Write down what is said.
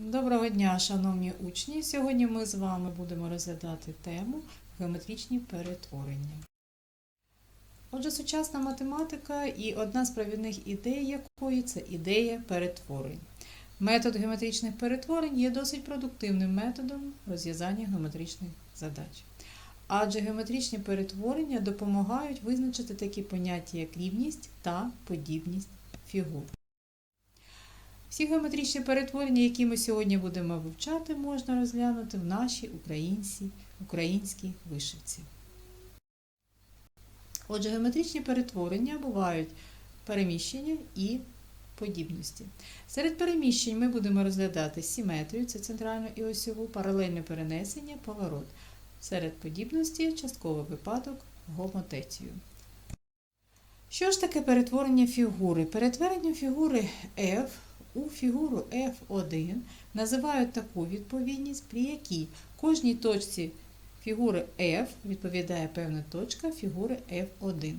Доброго дня, шановні учні! Сьогодні ми з вами будемо розглядати тему геометричні перетворення. Отже, сучасна математика і одна з провідних ідей якої це ідея перетворень. Метод геометричних перетворень є досить продуктивним методом розв'язання геометричних задач. Адже геометричні перетворення допомагають визначити такі поняття, як рівність та подібність фігур. Всі геометричні перетворення, які ми сьогодні будемо вивчати, можна розглянути в нашій українській, українській вишивці. Отже, геометричні перетворення бувають переміщення і подібності. Серед переміщень ми будемо розглядати симетрію, це центральну і осьову, паралельне перенесення, поворот. Серед подібності частковий випадок гомотетію. Що ж таке перетворення фігури? Перетворення фігури F у фігуру F1 називають таку відповідність, при якій кожній точці фігури F відповідає певна точка фігури F1.